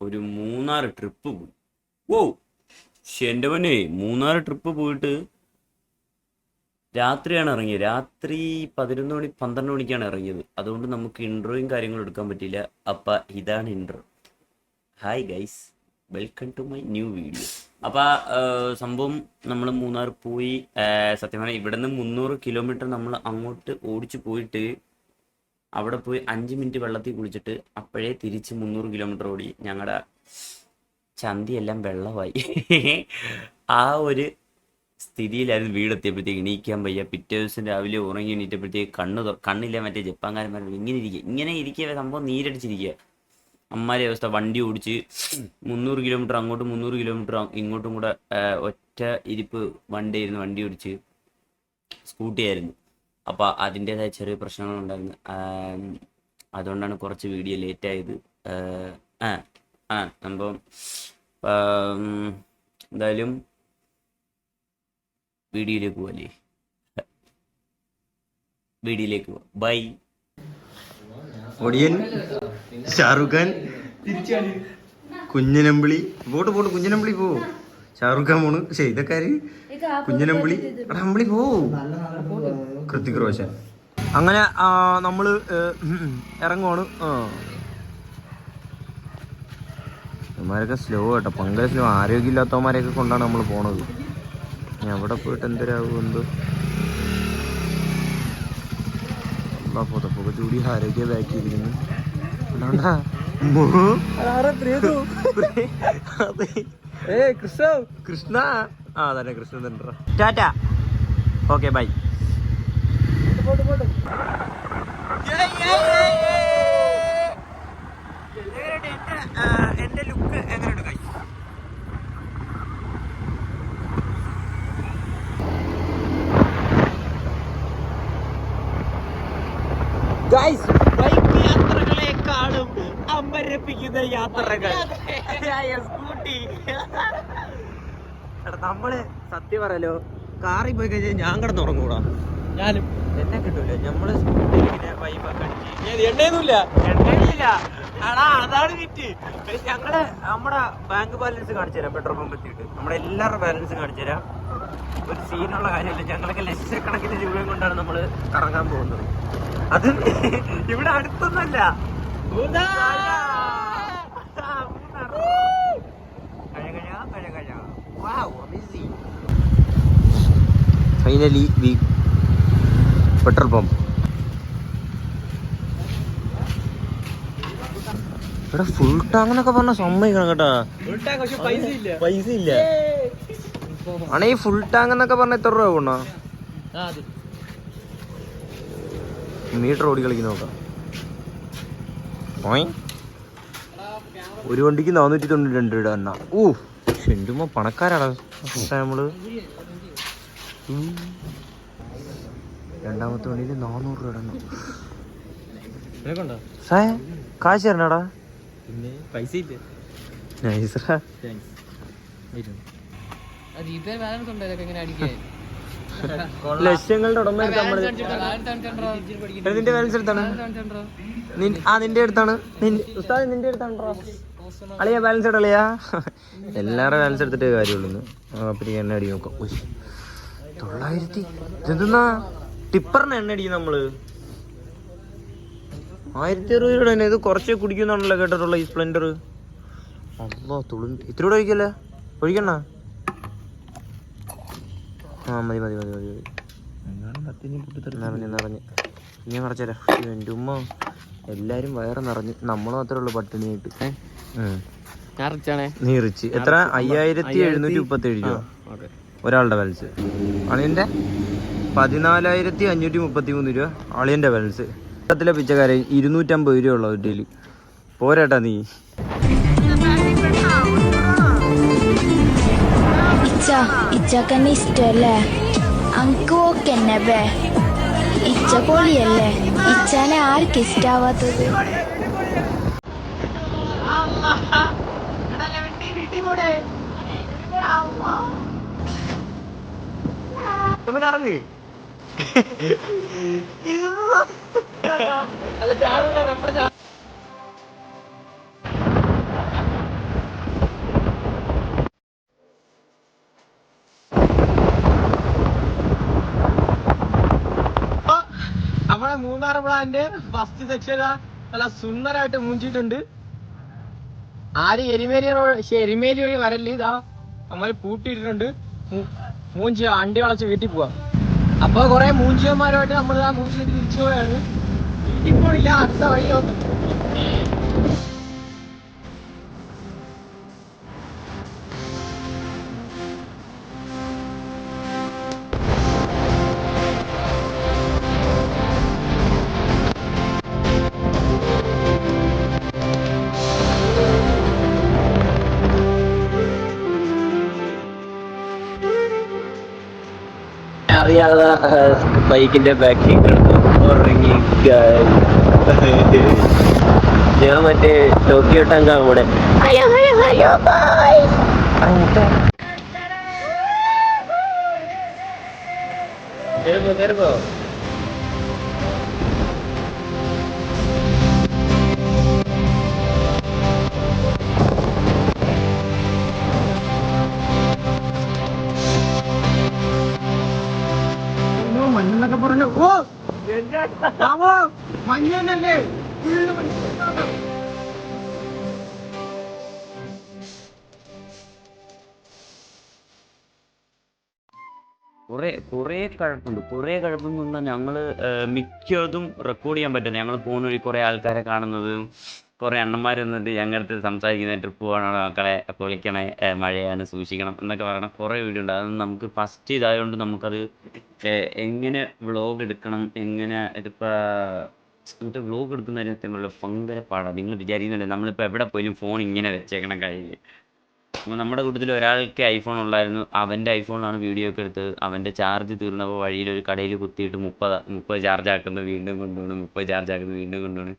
ഒരു മൂന്നാർ ട്രിപ്പ് പോയി. ഓ എന്റെ പൊന്നെ മൂന്നാറ് ട്രിപ്പ് പോയിട്ട് രാത്രിയാണ് ഇറങ്ങിയത് രാത്രി പതിനൊന്ന് മണി പന്ത്രണ്ട് മണിക്കാണ് ഇറങ്ങിയത്. അതുകൊണ്ട് നമുക്ക് ഇൻട്രോയും കാര്യങ്ങളും എടുക്കാൻ പറ്റിയില്ല. അപ്പം ഇതാണ് intro hi guys welcome to my new video അപ്പം സംഭവം നമ്മൾ മൂന്നാർ പോയി. സത്യം പറഞ്ഞാൽ ഇവിടെ നിന്ന് മുന്നൂറ് കിലോമീറ്റർ നമ്മൾ അങ്ങോട്ട് ഓടിച്ചു പോയിട്ട് അവിടെ പോയി അഞ്ച് മിനിറ്റ് വെള്ളത്തിൽ കുളിച്ചിട്ട് അപ്പോഴേ തിരിച്ച് മുന്നൂറ് കിലോമീറ്റർ ഓടി ഞങ്ങളുടെ ചന്തിയെല്ലാം വെള്ളമായി. ആ ഒരു സ്ഥിതിയിലായിരുന്നു വീടെത്തിയപ്പോഴത്തേക്ക് എണീക്കാൻ വയ്യ. പിറ്റേ ദിവസം രാവിലെ ഉറങ്ങി എണീറ്റപ്പോഴത്തേക്ക് കണ്ണ് കണ്ണില്ല മറ്റേ ജപ്പാൻകാരന്മാർ ഇങ്ങനെ ഇരിക്കുക ഇങ്ങനെ ഇരിക്കുക സംഭവം നീരടിച്ചിരിക്കുക അമ്മാരെ അവസ്ഥ വണ്ടി ഓടിച്ച് മുന്നൂറ് കിലോമീറ്റർ അങ്ങോട്ടും മുന്നൂറ് കിലോമീറ്റർ ഇങ്ങോട്ടും കൂടെ ഒറ്റ ഇരിപ്പ് വണ്ടി ആയിരുന്നു വണ്ടി ഓടിച്ച് സ്കൂട്ടി ആയിരുന്നു അപ്പോൾ അതിന്റെതായ ചെറിയ പ്രശ്നങ്ങൾ ഉണ്ടായിരുന്നു അതുകൊണ്ടാണ് കുറച്ച് വീഡിയോ ലേറ്റ് ആയത്. ആ, ആ സംഭവം എന്തായാലും വീഡിയോയിലേക്ക് പോവല്ലേ വീഡിയോയിലേക്ക് പോവാം. ബൈ. ഒടിയൻ ഷാറുഖ് ഖാൻ കുഞ്ഞനമ്പിളി. പോട്ട് പോട്ട് കുഞ്ഞനമ്പിളി പോ. ഷാറുഖ് ഖാൻ പോണ്. പക്ഷേ ഇതൊക്കെ കുഞ്ഞനമ്പിളി. എടാ അമ്പിളി പോ. കൃത്തിക് റോഷൻ. അങ്ങനെ നമ്മൾ ഇറങ്ങുവാണ്. ഇവന്മാരൊക്കെ സ്ലോ കേട്ടോ. പങ്കര സ്ലോ ആരോഗ്യമില്ലാത്തവന്മാരെയൊക്കെ കൊണ്ടാണ് നമ്മൾ പോണത്. എവിടെ അവിടെ പോയിട്ട് എന്തരാകും എന്തോ? അല്ലാ പുതപ്പൊക്കെ ചൂടി ആരോഗ്യ ബാക്കി ഇരിക്കുന്നു. അല്ലാണ്ടാ. കൃഷ്ണ. ആ തന്നെ കൃഷ്ണൻ തന്നെ ടാറ്റ. Okay bye. എന്റെ ലുക്ക് എങ്ങനെയുണ്ട് കൈ ഗൈസ് ബൈക്ക് യാത്രകളെക്കാളും അമ്പരപ്പിക്കുന്ന യാത്രകൾ. സ്കൂട്ടി നമ്മൾ സത്യം പറയലോ കാറിൽ പോയി കഴിഞ്ഞാൽ ഞാൻ കിടന്നുറങ്ങൂടാ. ഞാനും. എന്നെ കിട്ടൂല? നമ്മൾ സ്കൂട്ടി ഇങ്ങനെ വൈബൊക്കെ അടിച്ച് എണ്ണയൊന്നുമില്ല. എണ്ണയില്ല ആടാ അതാണ് കിറ്റ് ഞങ്ങൾ നമ്മുടെ ബാങ്ക് ബാലൻസ് കാണിച്ചു തരാം പെട്രോൾ പമ്പ് എത്തിയിട്ട്. നമ്മുടെ എല്ലാവരുടെ ബാലൻസ് കാണിച്ചു തരാം. ഒരു സീനുള്ള കാര്യമില്ല. ഞങ്ങളൊക്കെ ലക്ഷക്കണക്കിന് രൂപയും കൊണ്ടാണ് നമ്മൾ കറങ്ങാൻ പോകുന്നത്. അത് ഇവിടെ അടുത്തൊന്നല്ല ഫൈനലി വി പെട്രോൾ പമ്പ്. ഇവിടെ ഫുൾ ടാങ്ക് എന്നൊക്കെ പറഞ്ഞ സമ്മതിക്കണം കേട്ടാ. പൈസ ഇല്ല ആണെ ഈ ഫുൾ ടാങ്ക് എന്നൊക്കെ പറഞ്ഞ എത്ര രൂപ പോണ മീറ്റർ ഓടി കളിക്കുന്ന നോക്കാം. ഒരു വണ്ടിക്ക് നാനൂറ്റി തൊണ്ണൂറ്റി രണ്ട് രൂപ എണ്ണ. ഓ ചെണ്ടുമ്പോ പണക്കാരാണ് നമ്മൾ. രണ്ടാമത്തെ വണ്ടിയിൽ നാനൂറ് രൂപ ഇടണം സായ കാശ് തരണടാ. പിന്നെ പൈസ ഇല്ല? നൈസറാ ലക്ഷ്യങ്ങളുടെ ഉടമ നിന്റെ ബാലൻസ് എടുത്താണ്. നിൻ- ആ നിന്റെ അടുത്താണ്. ഉസ്താദ് നിന്റെ അടുത്താണോ അളിയ ബാലൻസ് ഇടളിയാ എല്ലാവരുടെ ബാലൻസ് എടുത്തിട്ട് കാര്യമുള്ളൂ അപ്പൊ എന്നെ അടി നോക്കാം. തൊള്ളായിരത്തി ഇതെന്താ ടിപ്പറിന് എണ്ണ അടിക്കും നമ്മൾ. ആയിരത്തി അറുപത് രൂപ തന്നെ ഇത് കുറച്ചേ കുടിക്കുന്നാണല്ലോ കേട്ടിട്ടുള്ള ഈ സ്പ്ലെൻഡർ അല്ലോ തുളി. ഇത്തിരി കൂടെ ഒഴിക്കല്ലേ? ഒഴിക്കണ്ണ? ആ മതി മതി മതി മതി മതി. നിറഞ്ഞ് നിറഞ്ഞ് ഞാൻ കുറച്ചേരാ എന്റെ ഉമ്മ എല്ലാരും വയറ് നിറഞ്ഞ് നമ്മൾ മാത്രമേ ഉള്ളൂ പട്ടിണിയായിട്ട്. ആയിട്ട് ഞാൻ റിച്ചാണേ നീ റിച്ച് എത്ര? അയ്യായിരത്തി എഴുന്നൂറ്റി മുപ്പത്തി ഏഴ് രൂപ ഒരാളുടെ ബാലൻസ് അളിയന്റെ പതിനാലായിരത്തി അഞ്ഞൂറ്റി മുപ്പത്തി മൂന്ന് രൂപ അളിയന്റെ ബാലൻസ് ഇത്തരത്തിലെ പിച്ചക്കാരൻ ഇരുന്നൂറ്റമ്പത് രൂപ ഉള്ള ഡെയിലി പോരാട്ടാ നീ. ഇച്ച ഇച്ചക്കന്നെ ഇഷ്ടല്ലേ? അങ്ക് ഓക്കെന്നെ ബേ ഇച്ച പൊളിയല്ലേ? ഇച്ചാനെ ആർക്ക് ഇഷ്ടാവാത്തത്? നമ്മളെ മൂന്നാർ പ്ലാന്റെ ഫസ്റ്റ് സെക്ഷൻ നല്ല സുന്ദരായിട്ട് മൂഞ്ചിട്ടുണ്ട് ആര് എരിമേലി എരിമേലി വഴി വരല്ലേ ഇതാ നമ്മൾ പൂട്ടിയിട്ടുണ്ട് മൂഞ്ചി അണ്ടി വളച്ച് വീട്ടിൽ പോവാം. അപ്പൊ കുറേ മൂഞ്ചിയന്മാരുമായിട്ട് നമ്മൾ ആ മൂഞ്ചി തിരിച്ചു പോയാണ്. ഇപ്പോൾ ഇല്ല അടുത്ത വഴി നോക്കും അറിയാതെ ബൈക്കിന്റെ ബാക്കിൽ ഉറങ്ങി ഞാൻ മറ്റേ ടോക്കിയോ ടങ്ക കൂടെ. മഞ്ഞെന്നൊക്കെ ഫുള്ള് മഞ്ഞ്. കുറെ കുറെ കഴപ്പുണ്ട്. കുറെ കഴപ്പം പറഞ്ഞാൽ ഞങ്ങൾ മിക്കതും റെക്കോർഡ് ചെയ്യാൻ പറ്റുന്നത് ഞങ്ങൾ പോകുന്ന വഴി കുറെ ആൾക്കാരെ കാണുന്നത്. കുറെ അണ്ണന്മാർ വന്നിട്ട് ഞങ്ങളുടെ അടുത്ത് സംസാരിക്കുന്നത് ട്രിപ്പ് പോകണം മക്കളെ കുളിക്കണേ മഴയാണ് സൂക്ഷിക്കണം എന്നൊക്കെ പറയണ കുറെ വീഡിയോ ഉണ്ട്. അതൊന്നും നമുക്ക് ഫസ്റ്റ് ഇതായതുകൊണ്ട് നമുക്കത് എങ്ങനെ വ്ളോഗ് എടുക്കണം എങ്ങനെ ഇതിപ്പോ എന്നിട്ട് വ്ളോഗ് എടുക്കുന്ന കാര്യത്തിനുള്ള ഭയങ്കര പാടാണ് നിങ്ങൾ വിചാരിക്കുന്നില്ല നമ്മളിപ്പോൾ എവിടെ പോയാലും ഫോൺ ഇങ്ങനെ വെച്ചേക്കണം കയ്യിൽ അപ്പോൾ നമ്മുടെ കൂട്ടത്തിൽ ഒരാൾക്ക് ഐഫോൺ ഉള്ളായിരുന്നു. അവന്റെ ഐഫോണിലാണ് വീഡിയോ ഒക്കെ എടുത്തത്. അവന്റെ ചാർജ് തീർന്നപ്പോൾ വഴിയിൽ ഒരു കടയിൽ കുത്തിയിട്ട് മുപ്പത് മുപ്പത് ചാർജ് ആക്കുന്നത് വീണ്ടും കൊണ്ടുപോകണം മുപ്പത് ചാർജ് ആക്കുന്നത് വീണ്ടും കൊണ്ടുപോകണം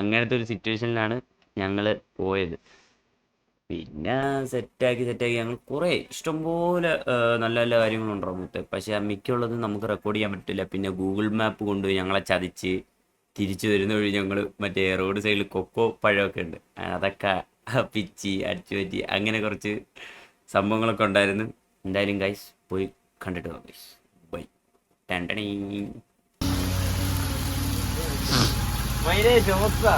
അങ്ങനത്തെ ഒരു സിറ്റുവേഷനിലാണ് ഞങ്ങൾ പോയത്. പിന്നെ സെറ്റാക്കി സെറ്റാക്കി ഞങ്ങൾ കുറേ ഇഷ്ടംപോലെ നല്ല നല്ല കാര്യങ്ങളുണ്ട് റോബോട്ട് പക്ഷേ മിക്കുള്ളത് നമുക്ക് റെക്കോർഡ് ചെയ്യാൻ പറ്റില്ല. പിന്നെ ഗൂഗിൾ മാപ്പ് കൊണ്ട് ഞങ്ങളെ ചതിച്ച് തിരിച്ചു വരുന്ന വഴി ഞങ്ങൾ മറ്റേ റോഡ് സൈഡിൽ കൊക്കോ പഴമൊക്കെ ഉണ്ട്. അതൊക്കെ പിച്ചി അടിച്ചു പറ്റി അങ്ങനെ കുറച്ച് സംഭവങ്ങളൊക്കെ ഉണ്ടായിരുന്നു. എന്തായാലും ഗൈസ് പോയി കണ്ടിട്ട് വാ ഗൈസ് ബൈ ടണ്ടണീ മയിലേ ജോസാ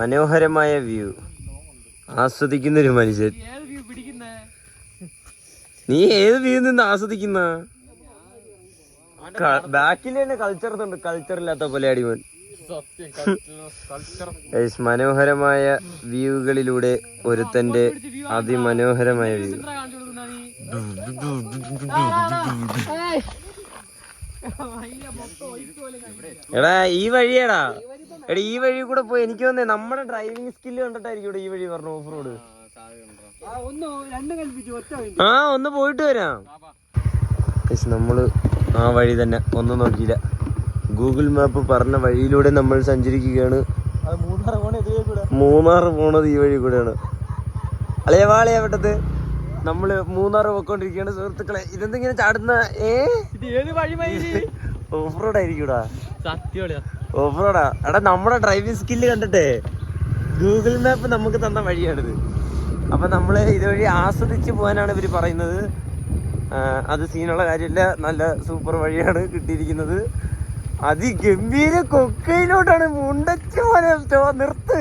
മനോഹരമായ വ്യൂ. ആസ്വദിക്കുന്ന ഒരു മനുഷ്യൻ. നീ ഏത് വ്യൂ നിന്ന് ആസ്വദിക്കുന്ന? ബാക്കിൽ തന്നെ കൾച്ചർ ഉണ്ട് കൾച്ചർ ഇല്ലാത്ത പോലെ അടിമൻ മനോഹരമായ വ്യൂകളിലൂടെ ഒരുത്തന്റെ അതിമനോഹരമായ വ്യൂ. എടാ ഈ വഴിയാടാ. എടാ ഈ വഴി കൂടെ പോയി എനിക്ക് തോന്നേ നമ്മുടെ ഡ്രൈവിംഗ് സ്കില്ല് കണ്ടിട്ടായിരിക്കും ഇവിടെ ഈ വഴി പറഞ്ഞു ഓഫ് റോഡ് ആ ഒന്ന് പോയിട്ട് വരാം. നമ്മൾ ആ വഴി തന്നെ ഒന്നും നോക്കിയില്ല. ഗൂഗിൾ മാപ്പ് പറഞ്ഞ വഴിയിലൂടെ നമ്മൾ സഞ്ചരിക്കുകയാണ്. മൂന്നാർ പോണത് ഈ വഴി കൂടെയാണ്. അളയ വാളയാ പെട്ടത് നമ്മൾ മൂന്നാർ പോയിക്കൊണ്ടിരിക്കുകയാണ് സുഹൃത്തുക്കളെ. ഇതെന്തെങ്കിലും ചാടുന്ന? ഏ? ഏത് വഴി ഓഫ് റോഡ് ആയിരിക്കൂടാ സത്യോളിയാ ഓഫ് റോഡാ എടാ നമ്മുടെ ഡ്രൈവിംഗ് സ്കില്ല് കണ്ടിട്ടേ ഗൂഗിൾ മാപ്പ് നമുക്ക് തന്ന വഴിയാണിത്. അപ്പം നമ്മൾ ഇതുവഴി ആസ്വദിച്ച് പോകാനാണ് ഇവർ പറയുന്നത്. അത് സീനുള്ള കാര്യമില്ല നല്ല സൂപ്പർ വഴിയാണ് കിട്ടിയിരിക്കുന്നത്. അതിഗംഭീര കൊക്കയിലോട്ടാണ് മുണ്ടച്ചോനെ. പോലെ നിർത്ത്.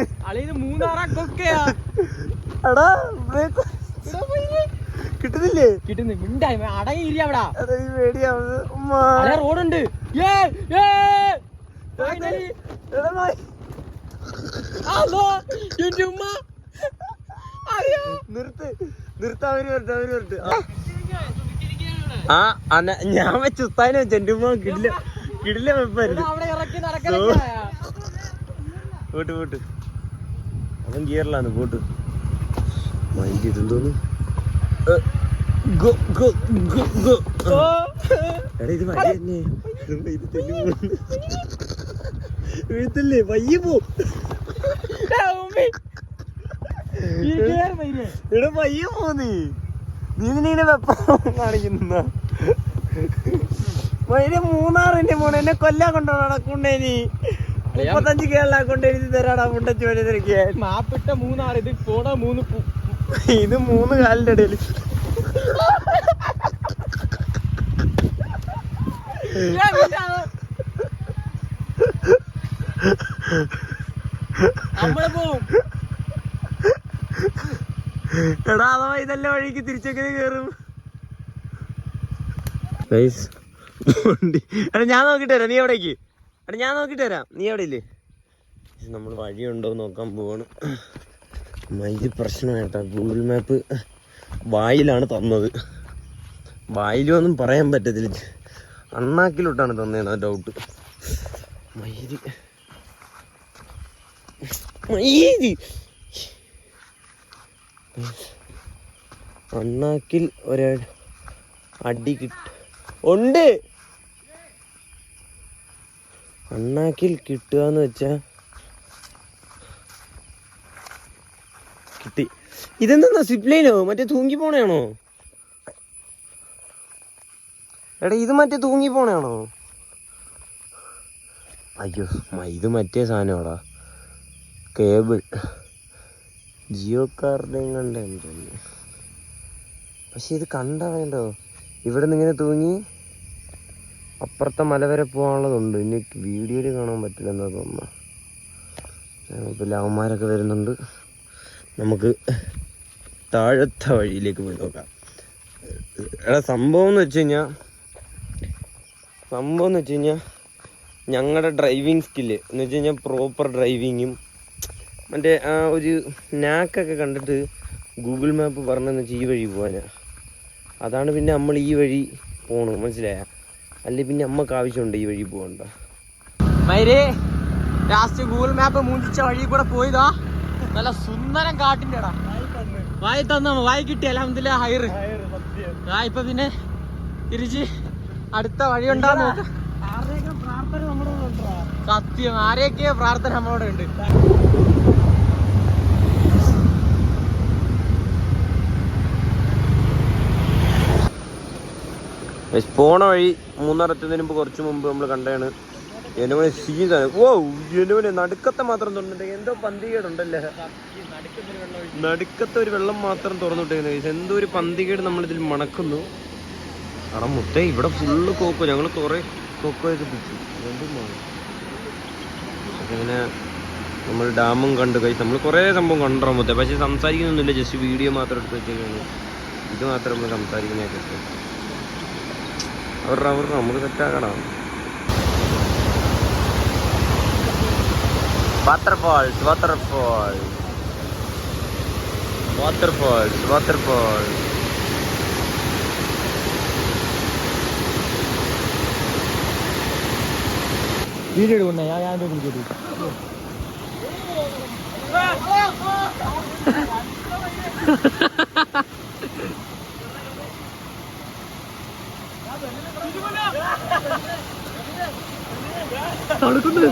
എടാ ബ്രേക്ക് കിട്ടുന്നില്ലേ? കിട്ടുന്നു മിണ്ടായി. അടങ്ങിയില്ല അവിടെ. റോഡുണ്ട്. ഏ ഏ ഉമ്മ അയ്യോ. നിർത്ത് നിർത്ത് അവർ വരട്ടെ അവർ വരട്ടെ. ആ. ആ അന- ഞാൻ വെച്ച ഉസ്താദിനെ വെച്ച ഉമ്മ കിടില കിടില വെപ്പായിരുന്നു. അവിടെ ഇറക്കി നടക്കണ പോട്ട് പോട്ട്. അവൻ ഗിയറിലാണ് പോട്ട്. മൈൻഡ് ഇതെന്തോന്ന് ഏ, ഗോ ഗോ ഗോ ഗോ. എടാ ഇത് മതി തന്നെ ഇത് തെന്നി പോകുന്നു. വയ്യ പയ്യെ ഇവിടെ വയ്യ പയ്യെ പോ നീ. നിന്നെ വെപ്പം കാണിക്കുന്ന. മയിൽ മൂന്നാറിന്റെ മോനെ എന്നെ കൊല്ലാ കൊണ്ടോടാ നീ. മുപ്പത്തഞ്ച് കേരള കൊണ്ട് എഴുതി തരാടാ മുണ്ടച്ചു വഴി തിരക്കിയ മാപ്പിട്ട മൂന്നാറ് ഇത് പോടാ മൂന്ന് ഇത് മൂന്ന് കാലിന്റെ ഇടയിൽ പോവും എടാ അഥവാ ഇതല്ല വഴിക്ക് തിരിച്ചെങ്ങനെ കേറും? എടാ ഞാൻ നോക്കിട്ട് വരാം. നീ എവിടേക്ക്? എടാ ഞാൻ നോക്കിട്ട് വരാം. നീ എവിടെ ഇല്ലേ? നമ്മൾ വഴിയുണ്ടോ നോക്കാൻ പോവാണ്. മൈജ് പ്രശ്നമായിട്ടാ. ഗൂഗിൾ മാപ്പ് വായിലാണ് തന്നത്. വായിലൊന്നും പറയാൻ പറ്റത്തില്ല. അണ്ണാക്കിലോട്ടാണ് തന്നേന്ന് ഡൗട്ട് മയിൽ മയിൽ അണ്ണാക്കിൽ ഒരു അടി കിട്ട. ഉണ്ട്. അണ്ണാക്കിൽ കിട്ടുക എന്ന് വെച്ചാ കിട്ടി. ഇതെന്താ സിപ്ലൈനോ മറ്റേ തൂങ്ങി പോണയാണോ? എടാ ഇത് മറ്റേ തൂങ്ങി പോണയാണോ? അയ്യോ ഇത് മറ്റേ സാധനമാടാ. കേബിൾ. ജിയോ കാർഡേയും കണ്ട പക്ഷെ ഇത് കണ്ടാ ഇവിടെ നിന്ന് ഇങ്ങനെ തൂങ്ങി അപ്പുറത്തെ മല വരെ പോകാനുള്ളതുണ്ട്. ഇനി വീഡിയോയിൽ കാണാൻ പറ്റില്ല എന്നാ തോന്നുന്നു. ഇപ്പം ലാവന്മാരൊക്കെ വരുന്നുണ്ട്. നമുക്ക് താഴത്തെ വഴിയിലേക്ക് പോയി നോക്കാം. എടാ സംഭവം എന്ന് വെച്ച് കഴിഞ്ഞാൽ സംഭവം എന്ന് വെച്ച് കഴിഞ്ഞാൽ ഞങ്ങളുടെ ഡ്രൈവിംഗ് സ്കില്ല് എന്ന് വെച്ച് കഴിഞ്ഞാൽ പ്രോപ്പർ ഡ്രൈവിങ്ങും മറ്റേ ആ ഒരു നാക്കൊക്കെ കണ്ടിട്ട് ഗൂഗിൾ മാപ്പ് പറഞ്ഞെന്ന് വെച്ചാൽ ഈ വഴി പോകാനാ അതാണ് പിന്നെ നമ്മൾ ഈ വഴി പോണു മനസ്സിലായ? അല്ലെ പിന്നെ അമ്മയ്ക്ക് ആവശ്യമുണ്ട് ഈ വഴി പോകണ്ട മൈരേ ലാസ്റ്റ് ഗൂഗിൾ മാപ്പ് മൂഞ്ചിച്ച വഴി കൂടെ പോയതാ. നല്ല സുന്ദരം കാട്ടിന്റെ ഇടാ വായി തന്ന വായി കിട്ടി. അലഹമില്ല ഹൈർ ആ ഇപ്പൊ പിന്നെ തിരിച്ച് അടുത്ത വഴി ഉണ്ടാന്ന് നോക്ക്. സത്യം ആരെയൊക്കെ പ്രാർത്ഥന നമ്മളോട് ഉണ്ട് പോണ വഴി മൂന്നാറെത്തുന്നതിന് മുമ്പ് കുറച്ച് മുമ്പ് നമ്മൾ കണ്ടാണ് എന്റെ മോനെ സീനാണ് ഓ എന്റെ മോനെ നടുക്കത്തെ മാത്രം തുറന്നിട്ട്. എന്തോ പന്തികേടുണ്ടല്ലേ? നടുക്കത്തെ ഒരു വെള്ളം മാത്രം തുറന്നിട്ടേക്കുന്നത്. എന്തോ ഒരു പന്തികേട് നമ്മളിതിൽ മണക്കുന്നു. അവിടെ മുത്തേ ഇവിടെ ഫുള്ള് കോക്കോ ഞങ്ങൾ കുറെ കോക്കോയൊക്കെ പിടിച്ചു. അങ്ങനെ നമ്മൾ ഡാമും കണ്ടു. കഴിച്ച് നമ്മൾ കുറേ സംഭവം കണ്ടോ മുത്തേ. പക്ഷെ സംസാരിക്കുന്നൊന്നുമില്ല. ജസ്റ്റ് വീഡിയോ മാത്രം എടുത്ത് വെച്ചേക്കാണ്. ഇത് മാത്രം നമ്മൾ സംസാരിക്കുന്നതൊക്കെ അവരുടെ അവരുടെ നമുക്ക് സെറ്റാക്കണം waterfalls waterfalls waterfalls waterfalls video എടുക്കണേ ഞാൻ ഞാൻ വിളിക്കട്ടെ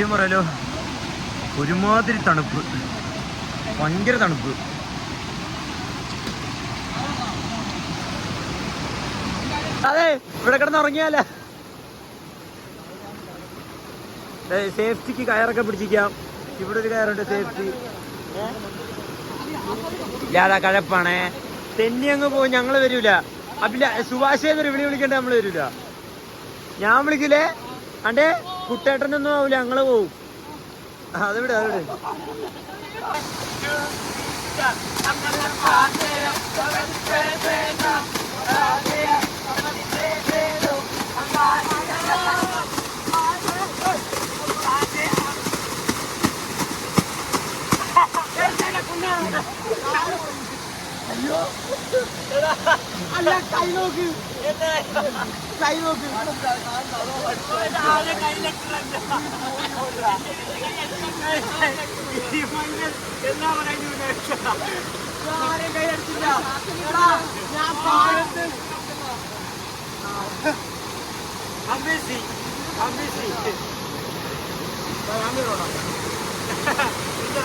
സത്യം പറയാലോ ഒരുമാതിരി തണുപ്പ്. ഭയങ്കര തണുപ്പ്. അതെ ഇവിടെ കിടന്ന് ഉറങ്ങിയാല സേഫ്റ്റിക്ക് കയറൊക്കെ പിടിച്ചിരിക്കാം. ഇവിടെ ഒരു കയറുണ്ട് സേഫ്റ്റി ഇല്ലാതെ കഴപ്പാണേ. തെന്നി അങ്ങ് പോകും ഞങ്ങൾ വരൂല. അപ്പില്ല സുഭാഷേ വിളി വിളിക്കണ്ട നമ്മൾ വരൂല. ഞാൻ വിളിക്കില്ലേ അണ്ടേ കുട്ടേട്ടനൊന്നും ആവൂല ഞങ്ങൾ പോവും. അതെവിടെ അതെവിടെ. കൈ നോക്കി എന്താ പറയാ കൈയടിച്ചില്ല ഞാൻ പാലത്ത് I'm busy. I'm busy. I'm here.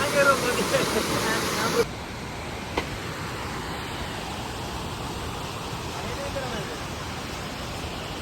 I'm here.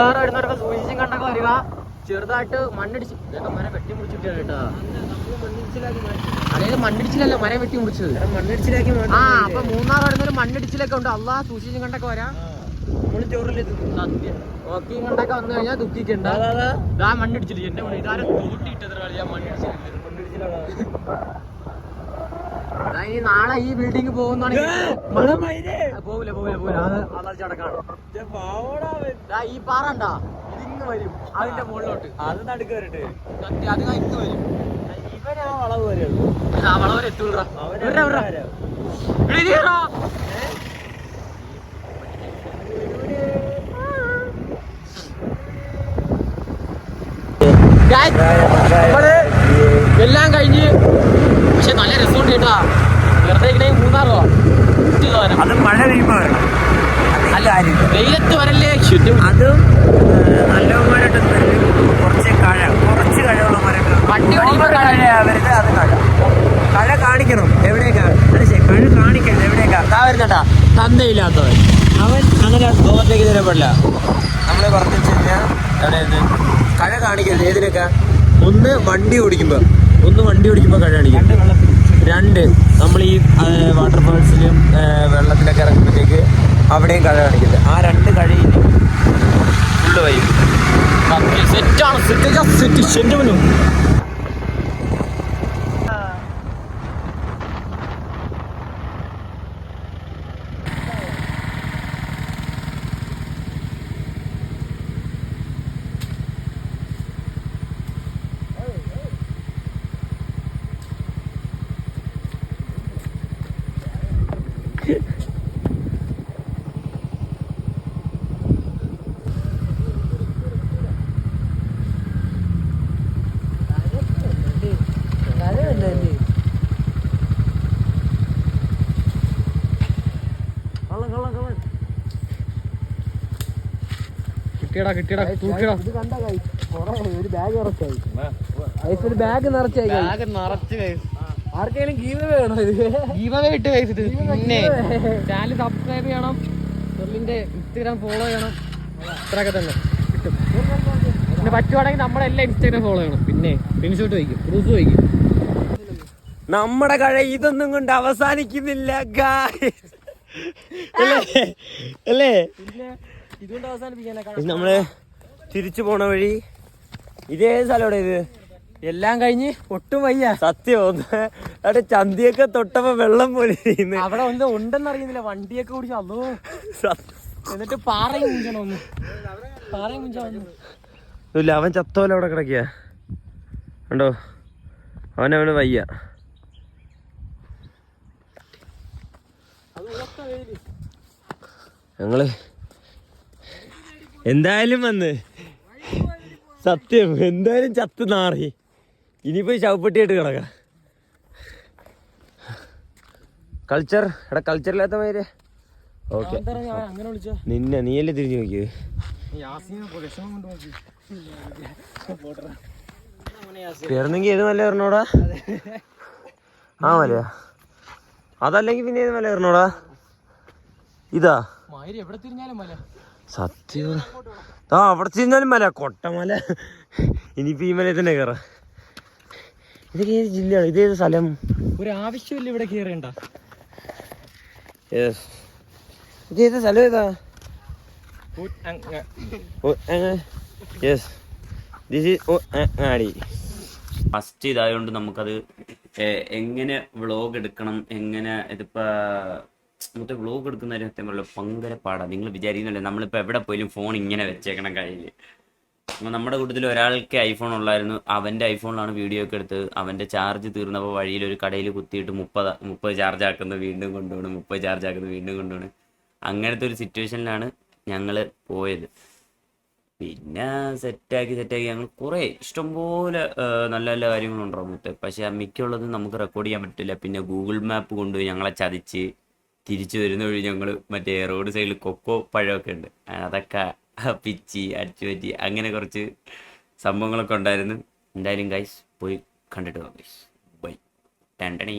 Munnar വരുന്നവരൊക്കെ സൂചിച്ചും കണ്ടൊക്കെ വരിക. ചെറുതായിട്ട് മണ്ണിടിച്ച് ഇതൊക്കെ മരം വെട്ടി മുടിച്ചിട്ടാണ് കേട്ടാ. അതായത് മണ്ണിടിച്ചിലല്ല മരം വെട്ടി മുടിച്ചത് മണ്ണിടിച്ചിലാക്കി ആ അപ്പൊ മൂന്നാർ വരുന്നൊരു മണ്ണിടിച്ചിലൊക്കെ ഉണ്ട്. അല്ലാ സൂക്ഷിച്ചും കണ്ടൊക്കെ വരാം. ഓക്കെയും കണ്ടൊക്കെ വന്നു കഴിഞ്ഞാൽ ദുഃഖിക്കണ്ട. ഇതാ മണ്ണിടിച്ചില്ല എന്റെ ഇതാരും തോട്ടിയിട്ടത് കളിയാ മണ്ണിടിച്ചില്ല അതാ ഇനി നാളെ ഈ ബിൽഡിംഗ് പോകുന്നാണെങ്കിൽ പോവില്ല പോവില്ല പോവില്ല. അത് അതാ ചടക്കാണ് ദാ ഈ പാറ ഉണ്ടാ ഇതിങ്ങ് വരും. അതിന്റെ മുകളിലോട്ട്. അത് നടുക്ക് വരട്ടെ. അത് ഇങ്ങ് വരും. ഇവനാ വളവ് വരെയുള്ളൂ ആ വളവരെ എത്തൂടാ എല്ലാം കഴിഞ്ഞ് പക്ഷെ നല്ല രസമുണ്ട് കേട്ടാ വെറുതെ ഇങ്ങനെ മൂന്നാറോ അത് മഴ പെയ്യുമ്പോ നല്ല വെയിലത്ത് വരല്ലേ? അതും നല്ലവന്മാരായിട്ട് കുറച്ച് കഴ കുറച്ച് കഴിവുള്ള മരങ്ങൾ വണ്ടി ഓടിക്കുമ്പോ കഴ. വരുന്നത് അത് കഴ. കഴ കാണിക്കണം എവിടേക്കാ? അത് ശരി കഴ കാണിക്കണം എവിടേക്കാ? താ വരുന്നട്ടാ. തന്തയില്ലാത്തവൻ. അവൻ അങ്ങനെ ഗോവത്തേക്ക് തരപ്പെടില്ല നമ്മളെ പറഞ്ഞു വെച്ച് കഴിഞ്ഞാൽ എവിടെയായിരുന്നു കഴ കാണിക്കരുത് ഏതിനൊക്കെ? ഒന്ന് വണ്ടി ഓടിക്കുമ്പോ. ഒന്ന് വണ്ടി ഓടിക്കുമ്പോൾ കഴ കാണിക്കും രണ്ട് നമ്മൾ ഈ വാട്ടർ ഫോൾസിലും വെള്ളത്തിലൊക്കെ ഇറങ്ങുമ്പോഴത്തേക്ക് അവിടെയും കഴ കാണിക്കില്ല ആ രണ്ട് കഴയിൽ ഫുള്ള് വൈകും സെറ്റാണ് സെറ്റ് സെറ്റ് ശെന്റുവിനും കിട്ടിയടാ കിട്ടിയടാ തൂക്കിടാ ഒരു ബാഗ് ഇറക്കായി ഒരു ബാഗ് നിറച്ചായി ബാഗ് നിറച്ച് ആർക്കെങ്കിലും ഗീവ് വേണോ ഇത്? ഗീവവേ ഇട്ട് കഴിച്ചിട്ട് പിന്നെ. ചാനൽ സബ്സ്ക്രൈബ് ചെയ്യണം. ഷെർലിന്റെ ഇൻസ്റ്റഗ്രാം ഫോളോ ചെയ്യണം. ഇത്രയൊക്കെ തന്നെ. കിട്ടും. പിന്നെ പറ്റുവാണെങ്കിൽ നമ്മളെല്ലാം ഇൻസ്റ്റഗ്രാം ഫോളോ ചെയ്യണം. പിന്നെ സ്ക്രീൻഷോട്ട് വയ്ക്കും. പ്രൂഫ് വയ്ക്കും. നമ്മുടെ കഴ ഇതൊന്നും കൊണ്ട് അവസാനിക്കുന്നില്ല guys. അല്ലേ? അല്ലേ? ഇതുകൊണ്ട് നമ്മൾ തിരിച്ചു പോണ വഴി ഇതേ സ്ഥലം ഇത്. എല്ലാം കഴിഞ്ഞ് ഒട്ടും വയ്യ. സത്യം ഒന്ന്. അവിടെ ചന്തിയൊക്കെ തൊട്ടപ്പോ വെള്ളം പോലെ. അവിടെ ഒന്ന് ഉണ്ടെന്ന് അറിയുന്നില്ല വണ്ടിയൊക്കെ കുടിച്ച് അതോ. എന്നിട്ട് പാറയും ഒന്ന് പാറയും ഇല്ല അവൻ ചത്തോല അവിടെ കിടക്കുക കണ്ടോ? അവനവന് വയ്യ. ഞങ്ങൾ എന്തായാലും വന്ന്. സത്യം എന്തായാലും ചത്ത് നാറി. ഇനിയിപ്പോ ശവപ്പെട്ടിയായിട്ട് കിടക്ക. കൾച്ചർ എടാ കൾച്ചർ ഇല്ലാത്ത മാതിരി. ഓക്കെ നിന്നെ നീയല്ലേ തിരിഞ്ഞു നോക്കിയത്? കയറുന്നെങ്കിൽ ഏത് മല കയറണോടാ ആ മലയാ. അതല്ലെങ്കിൽ പിന്നെ ഏത് മല കയറണോടാ ഇതാ. എവിടെ തിരിഞ്ഞാലും മല സത്യം. ആ അവിടെ ചെന്നാലും മല കൊട്ടമല. ഇനിയിപ്പോ ഈ മലയിൽ തന്നെ കയറാം ഇതൊക്കെ ഏത് ജില്ലയാണ്? ഇതേത് സ്ഥലം? ഒരു ആവശ്യമില്ല ഇവിടെ കയറേണ്ട Yes. ഇതേത് സ്ഥലം ഏതാ? യെസ്. ദിസ് ഈസ് ഫസ്റ്റ് ഇതായതുകൊണ്ട് നമുക്കത് എങ്ങനെ വ്ളോഗ് എടുക്കണം എങ്ങനെ ഇതിപ്പോ മറ്റേ വ്ളോഗ് എടുക്കുന്ന കാര്യം സത്യം പറയുന്നത് ഭയങ്കര പാടാണ് നിങ്ങൾ വിചാരിക്കുന്നില്ല നമ്മളിപ്പോൾ എവിടെ പോയാലും ഫോൺ ഇങ്ങനെ വെച്ചേക്കണം കയ്യിൽ അപ്പോൾ നമ്മുടെ കൂട്ടത്തിൽ ഒരാൾക്ക് ഐഫോൺ ഉള്ളായിരുന്നു. അവന്റെ ഐഫോണിലാണ് വീഡിയോ ഒക്കെ എടുത്ത് അവന്റെ ചാർജ് തീർന്നപ്പോൾ വഴിയിൽ ഒരു കടയിൽ കുത്തിയിട്ട് മുപ്പത് മുപ്പത് ചാർജ് ആക്കുന്നത് വീണ്ടും കൊണ്ടുപോകണം മുപ്പത് ചാർജ് ആക്കുന്നത് വീണ്ടും കൊണ്ടുപോകണം അങ്ങനത്തെ ഒരു സിറ്റുവേഷനിലാണ് ഞങ്ങൾ പോയത്. പിന്നെ സെറ്റാക്കി സെറ്റാക്കി ഞങ്ങൾ കുറേ ഇഷ്ടംപോലെ നല്ല നല്ല കാര്യങ്ങളുണ്ടാവും മുത്ത്. പക്ഷെ മിക്കുള്ളത് നമുക്ക് റെക്കോർഡ് ചെയ്യാൻ പറ്റില്ല. പിന്നെ ഗൂഗിൾ മാപ്പ് കൊണ്ടുപോയി ഞങ്ങളെ ചതിച്ച്. തിരിച്ചു വരുന്ന വഴി ഞങ്ങൾ മറ്റേ റോഡ് സൈഡിൽ കൊക്കോ പഴമൊക്കെ ഉണ്ട്. അതൊക്കെ പിച്ചി അടിച്ചു പറ്റി അങ്ങനെ കുറച്ച് സംഭവങ്ങളൊക്കെ ഉണ്ടായിരുന്നു. എന്തായാലും ഗൈസ് പോയി കണ്ടിട്ട് ഗൈസ് ബൈ. ടണ്ടണീ